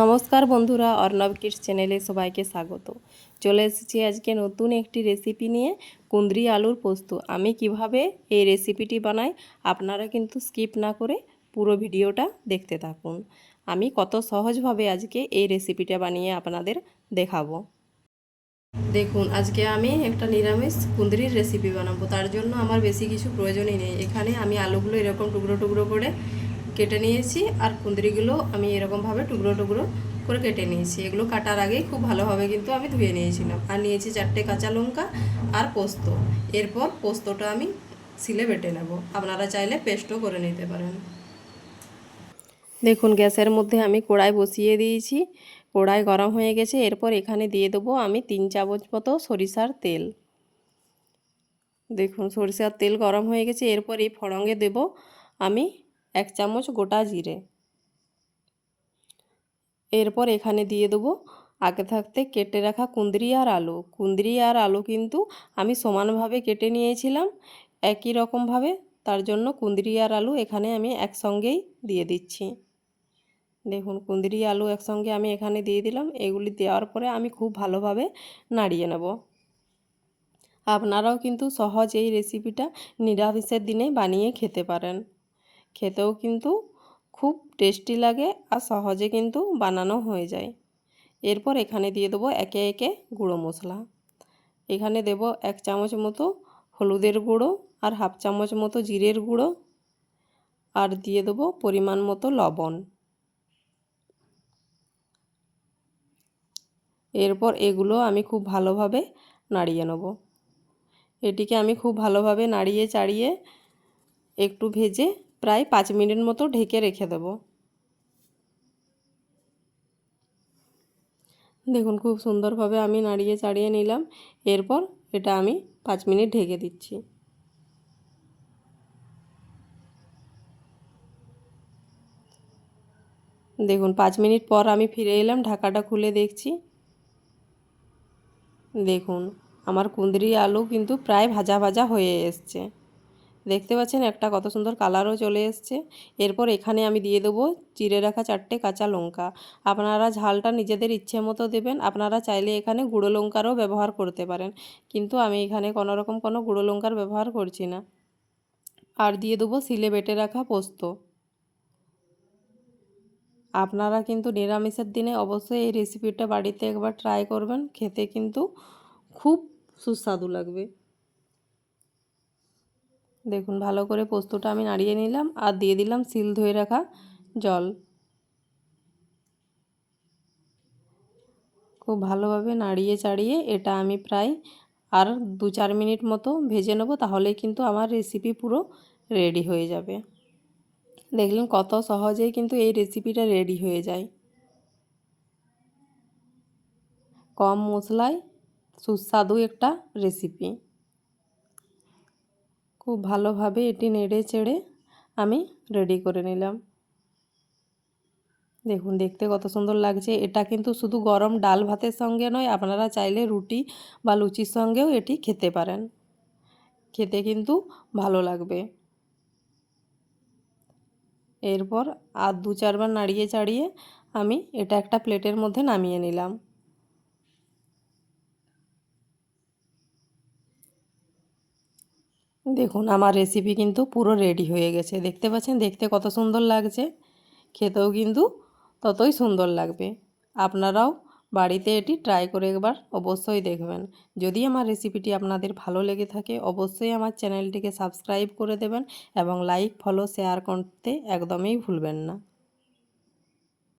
নমস্কার বন্ধুরা, অর্ণব কিডস চ্যানেলে সবাইকে স্বাগত। চলে এসেছি আজকে নতুন একটি রেসিপি নিয়ে কুন্দ্রি আলুর পোস্ত। আমি কীভাবে এই রেসিপিটি বানাই আপনারা কিন্তু স্কিপ না করে পুরো ভিডিওটা দেখতে থাকুন। আমি কত সহজভাবে আজকে এই রেসিপিটা বানিয়ে আপনাদের দেখাবো। দেখুন, আজকে আমি একটা নিরামিষ কুন্দ্রির রেসিপি বানাবো। তার জন্য আমার বেশি কিছু প্রয়োজনই নেই। এখানে আমি আলুগুলো এরকম টুকরো টুকরো করে কেটে নিয়েছি আর কুঁদরিগুলো আমি এরকমভাবে টুকরো টুকরো করে কেটে নিয়েছি। এগুলো কাটার আগেই খুব ভালোভাবে কিন্তু আমি ধুয়ে নিয়েছিলাম। আর নিয়েছি চারটে কাঁচা লঙ্কা আর পোস্ত। এরপর পোস্তটা আমি সিলে বেটে নেব। আপনারা চাইলে পেস্টও করে নিতে পারেন। দেখুন, গ্যাসের মধ্যে আমি কড়াই বসিয়ে দিয়েছি। কড়াই গরম হয়ে গেছে। এরপর এখানে দিয়ে দেবো আমি তিন চামচ মতো সরিষার তেল। দেখুন, সরিষার তেল গরম হয়ে গেছে। এরপর এই ফড়ঙ্গে দেব আমি এক চামচ গোটা জিরে। এরপর এখানে দিয়ে দেবো আগে থাকতে কেটে রাখা কুন্দ্রি আর আলু। কুন্দ্রি আর আলু কিন্তু আমি সমানভাবে কেটে নিয়েছিলাম, একই রকমভাবে। তার জন্য কুন্দ্রি আর আলু এখানে আমি একসঙ্গেই দিয়ে দিচ্ছি। দেখুন কুন্দ্রি আলু একসঙ্গে আমি এখানে দিয়ে দিলাম। এগুলি দেওয়ার পরে আমি খুব ভালোভাবে নাড়িয়ে নেব। আপনারাও কিন্তু সহজ এই রেসিপিটা নিরামিষের দিনে বানিয়ে খেতে পারেন। খেতেও কিন্তু খুব টেস্টি লাগে আর সহজে কিন্তু বানানো হয়ে যায়। এরপর এখানে দিয়ে দেবো একে একে গুঁড়ো মশলা। এখানে দেব এক চামচ মতো হলুদের গুঁড়ো আর হাফ চামচ মতো জিরের গুঁড়ো। আর দিয়ে দেবো পরিমাণ মতো লবণ। এরপর এগুলো আমি খুব ভালোভাবে নাড়িয়ে নেব। এটিকে আমি খুব ভালোভাবে নাড়িয়ে চাড়িয়ে একটু ভেজে প্রায় পাঁচ মিনিট মতো ঢেকে রেখে দেব। দেখুন, খুব সুন্দরভাবে আমি নাড়িয়ে চাড়িয়ে নিলাম। এরপর এটা আমি পাঁচ মিনিট ঢেকে দিচ্ছি। দেখুন, পাঁচ মিনিট পর আমি ফিরে এলাম, ঢাকাটা খুলে দেখছি। দেখুন, আমার কুঁদরি আলু কিন্তু প্রায় ভাজা ভাজা হয়ে এসছে। দেখতে পাচ্ছেন একটা কত সুন্দর কালারও চলে এসছে। এরপর এখানে আমি দিয়ে দেবো চিড়ে রাখা চারটে কাঁচা লঙ্কা। আপনারা ঝালটা নিজেদের ইচ্ছে মতো দেবেন, আপনারা চাইলে এখানে গুঁড়ো লঙ্কারও ব্যবহার করতে পারেন। কিন্তু আমি এখানে কোনো রকম কোনো গুঁড়ো লঙ্কার ব্যবহার করছি না। আর দিয়ে দেবো সিলে বেটে রাখা পোস্ত। আপনারা কিন্তু নিরামিষের দিনে অবশ্যই এই রেসিপিটা বাড়িতে একবার ট্রাই করবেন, খেতে কিন্তু খুব সুস্বাদু লাগবে। দেখুন, ভালো করে পোস্তটা আমি নাড়িয়ে নিলাম আর দিয়ে দিলাম সিল ধুয়ে রাখা জল। খুব ভালোভাবে নাড়িয়ে চাড়িয়ে এটা আমি প্রায় আর দু চার মিনিট মতো ভেজে নেব তাহলে কিন্তু আমার রেসিপি পুরো রেডি হয়ে যাবে। দেখলেন কত সহজেই কিন্তু এই রেসিপিটা রেডি হয়ে যায়। কম মশলায় সুস্বাদু একটা রেসিপি খুব ভালোভাবে এটি নেড়ে চেড়ে আমি রেডি করে নিলাম। দেখুন, দেখতে কত সুন্দর লাগছে। এটা কিন্তু শুধু গরম ডাল ভাতের সঙ্গে নয়, আপনারা চাইলে রুটি বা লুচির সঙ্গেও এটি খেতে পারেন। খেতে কিন্তু ভালো লাগবে। এরপর আর দু চারবার নাড়িয়ে চাড়িয়ে আমি এটা একটা প্লেটের মধ্যে নামিয়ে নিলাম। দেখুন, আমার রেসিপি কিন্তু পুরো রেডি হয়ে গেছে। দেখতে পাচ্ছেন? দেখতে কত সুন্দর লাগছে। খেতেও কিন্তু ততই সুন্দর লাগবে। আপনারাও বাড়িতে এটি ট্রাই করে একবার অবশ্যই দেখবেন। যদি আমার রেসিপিটি আপনাদের ভালো লেগে থাকে, অবশ্যই আমার চ্যানেলটিকে সাবস্ক্রাইব করে দেবেন এবং লাইক ফলো শেয়ার করতে একদমই ভুলবেন না।